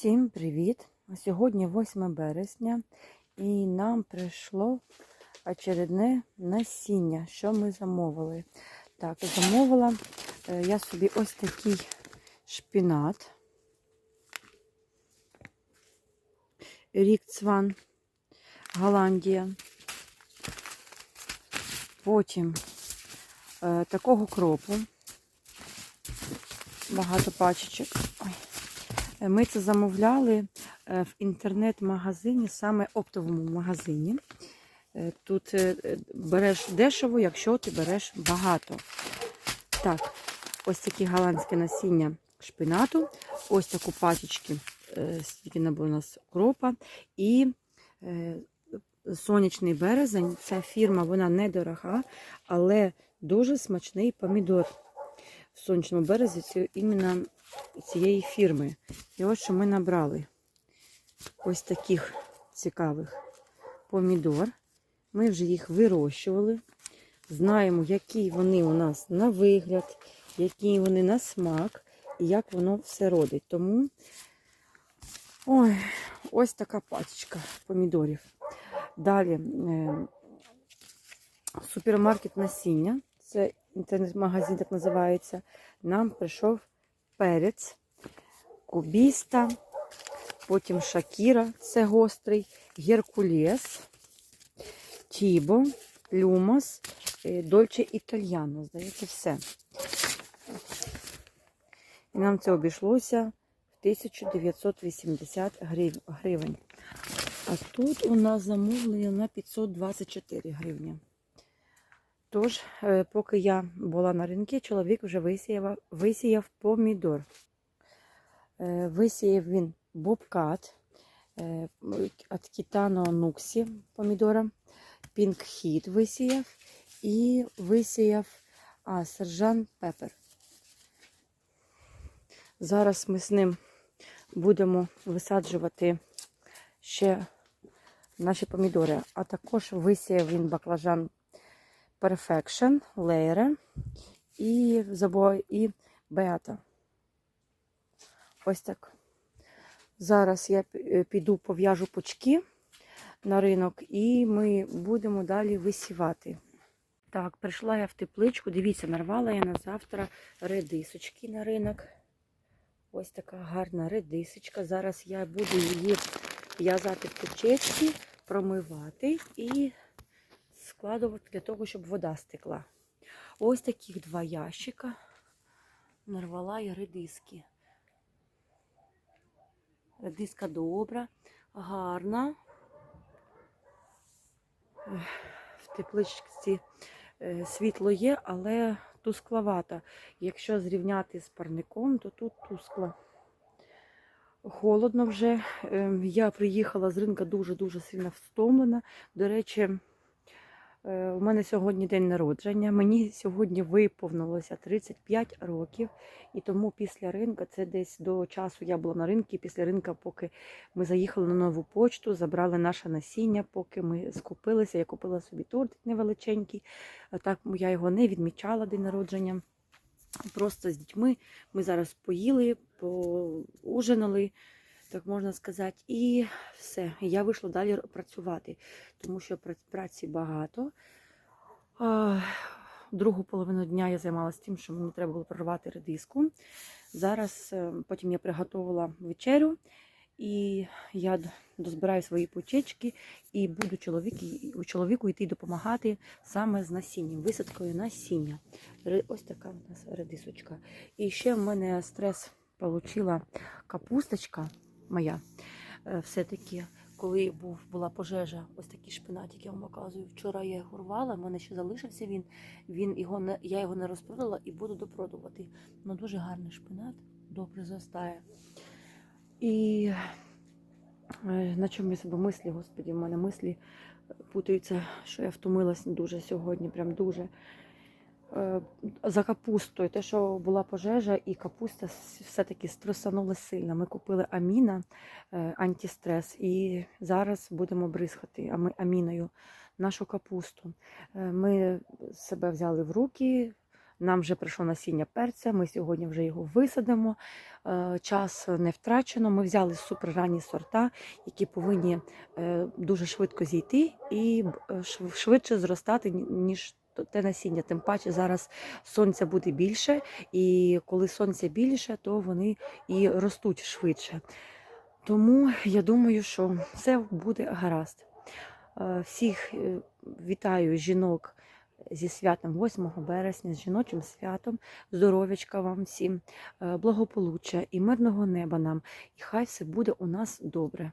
Всім привіт! Сьогодні 8 березня і нам прийшло очередне насіння, що ми замовили. Так, замовила е, я собі ось такий шпінат. Рікцван, Голландія. Потім е, такого кропу. Багато пачечок. Е, Ми це замовляли е, в інтернет-магазині, саме оптовому магазині. Е, Тут береш дешево, якщо ти береш багато. Так, ось такі голландське насіння шпинату, ось таку пачечки, набув у нас кропа. І сонячний березень. Ця фірма вона недорога, але дуже смачний помідор. В сонячному березі це іменно цієї фірми. І ось що ми набрали ось таких цікавих помідор. Ми вже їх вирощували. Знаємо, які вони у нас на вигляд, які вони на смак і як воно все родить. Тому ой, ось така пачечка помідорів. Далі е, супермаркет насіння. Це інтернет-магазин, так називається. Нам прийшов перець, кубіста, потім шакіра, це гострий, геркулес, тібо, люмос, е, дольче італьяно. Здається, все. І нам це обійшлося в 1980 гривень. А тут у нас замовлення на 524 гривні. Тож, е, поки я була на ринку, чоловік вже висіяв, висіяв помідор. Е, Висіяв він бобкат е, від Кітано Нуксі помідора, Пінк Хіт висіяв і висіяв а, Сержан Пепер. Зараз ми з ним будемо висаджувати ще наші помідори, а також висіяв він баклажан Perfection, Лейре і забой і Беата. Ось так. Зараз я е, піду пов'яжу пучки на ринок і ми будемо далі висівати. Так, прийшла я в тепличку. Дивіться, нарвала я на завтра редисочки на ринок. Ось така гарна редисочка. Зараз я буду її в'язати в пучечки, промивати і складувати для того, щоб вода стекла. Ось таких два ящика нарвала я редиски. Редиска добра, гарна. В тепличці е, світло є, але тускловата. Якщо зрівняти з парником, то тут тускло. Холодно вже. Ем, Я приїхала з ринка дуже-дуже сильно втомлена. До речі, у мене сьогодні день народження. Мені сьогодні виповнилося 35 років. І тому після ринку, це десь до часу я була на ринку, після ринку, поки ми заїхали на нову почту, забрали наше насіння, поки ми скупилися. Я купила собі тортик невеличенький. Так я його не відмічала день народження. Просто з дітьми ми зараз поїли, поужинали, так можна сказати, і все. Я вийшла далі працювати, тому що пра- праці багато. Другу половину дня я займалася тим, що мені треба було прорвати редиску. Зараз е, потім я приготувала вечерю, і я дозбираю свої почечки і буду чоловіку, чоловіку йти допомагати саме з насінням, висадкою насіння. Ось така у нас редисочка. І ще в мене стрес отримала капусточка моя. Е, Все-таки, коли був, була пожежа, ось такий шпинатик, я вам показую. Вчора я його рвала, в мене ще залишився він. він його не, я його не розпродала і буду допродувати. Ну, дуже гарний шпинат, добре зростає. І е, на чому я себе мислі, господі, в мене мислі путаються, що я втомилась дуже сьогодні, прям дуже. Е, За капустою, те, що була пожежа, і капуста все-таки стресанула сильно. Ми купили аміна, е, антистрес, і зараз будемо бризкати аміною нашу капусту. Е, Ми себе взяли в руки, Нам вже прийшло насіння перця. Ми сьогодні вже його висадимо. Час не втрачено. Ми взяли суперранні сорта, які повинні дуже швидко зійти і швидше зростати, ніж те насіння. Тим паче зараз сонця буде більше, і коли сонця більше, то вони і ростуть швидше. Тому я думаю, що все буде гаразд. Е, Всіх е, вітаю жінок зі святом 8 березня, з жіночим святом. Здоров'ячка вам всім, е, благополуччя і мирного неба нам. І хай все буде у нас добре.